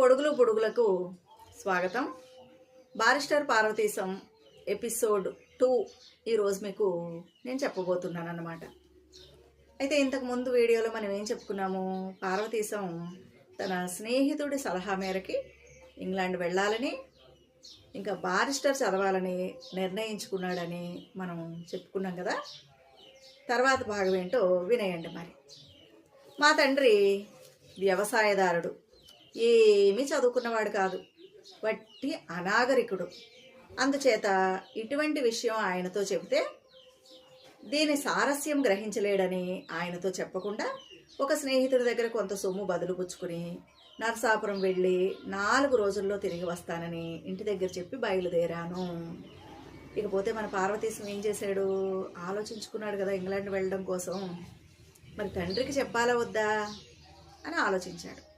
పొడుగులు పొడుగులకు స్వాగతం. Barrister Parvateesam episode two ఈరోజు మీకు నేను చెప్పబోతున్నాను అన్నమాట అయితే ఇంతకుముందు వీడియోలో మనం ఏం చెప్పుకున్నాము? పార్వతీశం తన స్నేహితుడి సలహా మేరకి ఇంగ్లాండ్ వెళ్ళాలని ఇంకా బారిస్టర్ చదవాలని నిర్ణయించుకున్నాడని మనం చెప్పుకున్నాం కదా? తర్వాత భాగం ఏంటో వినేయండి మరి. మా తండ్రి వ్యవసాయదారుడు. ఏమీ చదువుకున్నవాడు కాదు. వట్టి అనాగరికుడు. అందుచేత ఇటువంటి విషయం ఆయనతో చెబితే దీని సారస్యం గ్రహించలేడని ఆయనతో చెప్పకుండా ఒక స్నేహితుడి దగ్గర కొంత సొమ్ము బదులు పుచ్చుకుని నరసాపురం వెళ్ళి నాలుగు రోజుల్లో తిరిగి వస్తానని ఇంటి దగ్గర చెప్పి బయలుదేరాను. ఇకపోతే మన పార్వతీశం ఏం చేశాడు? ఆలోచించుకున్నాడు కదా ఇంగ్లాండ్ వెళ్ళడం కోసం. మరి తండ్రికి చెప్పాలా వద్దా? అని ఆలోచించాడు.